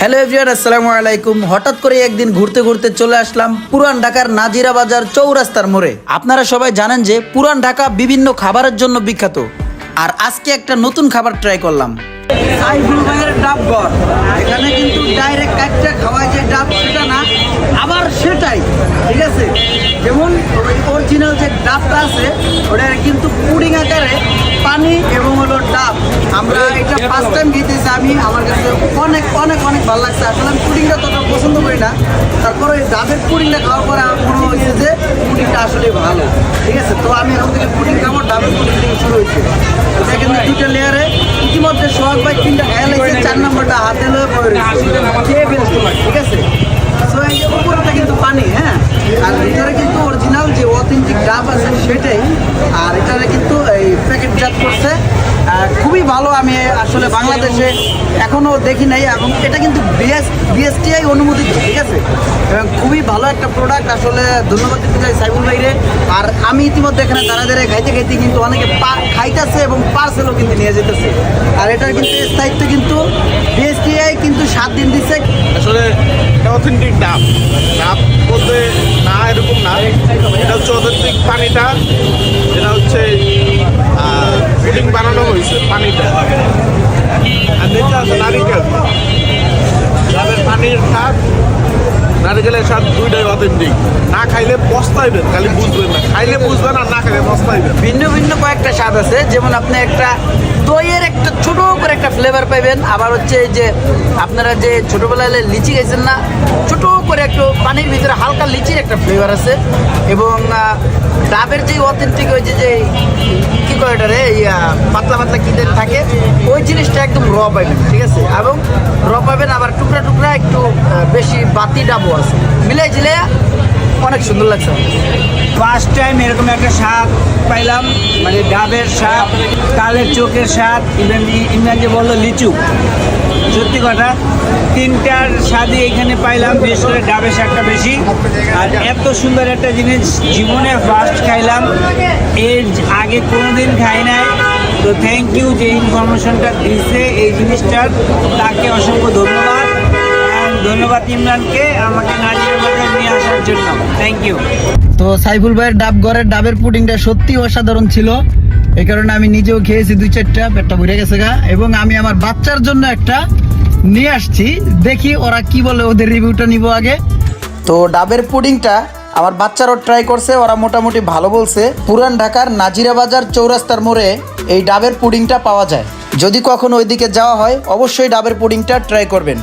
Hello AVR আসসালামু আলাইকুম হঠাৎ করে একদিন ঘুরতে ঘুরতে চলে আসলাম পুরান ঢাকার নাজিরা বাজার চৌরাস্তার মোড়ে। আপনারা সবাই জানেন যে পুরান ঢাকা বিভিন্ন খাবারের জন্য বিখ্যাত। আর আজকে একটা নতুন খাবার ট্রাই করলাম। এখানে কিন্তু ডাইরেক্ট কাটটা খাওয়ায় যে ডাব, সেটা না, আবার সেটাই। ঠিক আছে? যেমন অরিজিনাল যে ডাবটা আছে, ওটা কিন্তু পুডিং আকারে পানি এবং হলো ডাব। আমরা এটা ফার্স্ট টাইম খেতেছি আমি আমার কাছে অনেক অনেক অনেক ভালো লাগছে। আসলে আমি পুডিংটা ততটা পছন্দ করি না। তারপরে ওই ডাবের পুডিংটা খাওয়ার পরে আমার মনে হয়েছে যে পুডিংটা আসলে ভালো। ঠিক আছে? তো আমি এখন থেকে পুডিং খাব, ডাবের পুডিং থেকে শুরু হয়েছে। যে দুটো লেয়ারে ইতিমধ্যে সোহাগ ভাই তিনটা খেয়াল চার নম্বরটা হাতে লয়ে পড়ে রয়েছে খেয়ে ফেলছে ঠিক আছে So, এই যে উপরটা কিন্তু পানি হ্যাঁ আর ভিতরে কিন্তু অরিজিনাল যে অথেন্টিক ডাব আছে সেটাই। আর এটারে কিন্তু এই প্যাকেটজাত করছে। খুবই ভালো, আমি আসলে বাংলাদেশে এখনও দেখি নাই। এবং এটা কিন্তু বিএস বিএসটিআই অনুমোদিত, ঠিক আছে? এবং খুবই ভালো একটা প্রোডাক্ট আসলে ধন্যবাদ দিতে চাই সাইবুল ভাইরে। আর আমি ইতিমধ্যে এখানে দাঁড়া দাঁড়িয়ে খাইতে খাইতে কিন্তু অনেকে খাইতেছে এবং পার্সেলও কিন্তু নিয়ে যেতেছে। আর এটার কিন্তু স্থায়িত্ব কিন্তু বিএসটিআই কিন্তু সাত দিন দিচ্ছে আসলে অথেন্টিক ডাব। ডাব বলতে হচ্ছে পানিটা, এটা হচ্ছে ফিডিং বানানো হয়েছে পানিটা। আর নিচে আছে নারিকেল। যাদের পানির স্বাদ নারিকেলের স্বাদ দুইটাই অথেন্টিক না খাইলে পস্তাইবেন খালি বুঝবেন না। খাইলে বুঝবেন আর না খাইলে পস্তাইবেন ভিন্ন ভিন্ন কয়েকটা স্বাদ আছে। যেমন আপনি একটা দইয়ের একটা করে ফ্লেভার পাইবেন। আবার হচ্ছে যে আপনারা যে ছোটবেলায় লিচি খাইছেন না, ছোট করে একটু পানির ভিতরে হালকা লিচির একটা ফ্লেভার আছে। এবং ডাবের যে অথেন্টিক ওই যে কি কয় এটা রে পাতলা পাতলা কি যেন থাকে, ওই জিনিসটা একদম র পাইবেন, ঠিক আছে? এবং র পাবেন, আবার টুকরা টুকরা একটু বেশি বাতি ডাবও আছে। মিলাই ঝিলে অনেক সুন্দর লাগছে। ফার্স্ট টাইম এরকম একটা স্বাদ পাইলাম মানে ডাবের স্বাদ কালের চোখের স্বাদ ইভেন ইমরান যে বলল লিচু। সত্যি কথা, তিনটার স্বাদই এখানে পাইলাম, বিশেষ করে ডাবের স্বাদটা বেশি। আর এত সুন্দর একটা জিনিস জীবনে ফার্স্ট খাইলাম। এর আগে কোনোদিন খাই নাই। তো থ্যাংক ইউ যে ইনফরমেশনটা দিছে এই জিনিসটার। তাকে অসংখ্য ধন্যবাদ। ধন্যবাদ ইমরানকে আমাকে নাজির নিয়ে আসার জন্য। থ্যাংক ইউ তো সাইফুল ভাইয়ের ডাব ঘরের ডাবের পুডিংটা সত্যি অসাধারণ ছিল। এই কারণে আমি নিজেও খেয়েছি দুই চারটা, পেটটা ভরে গেছে গা। এবং আমি আমার বাচ্চার জন্য একটা নিয়ে আসছি। দেখি ওরা কি বলে, ওদের রিভিউটা নিব আগে। তো ডাবের পুডিংটা আমার বাচ্চারাও ট্রাই করছে, ওরা মোটামুটি ভালো বলছে। পুরান ঢাকার নাজিরা বাজার চৌরাস্তার মোড়ে এই ডাবের পুডিংটা পাওয়া যায়। যদি কখনো ওইদিকে যাওয়া হয়, অবশ্যই ডাবের পুডিংটা ট্রাই করবেন।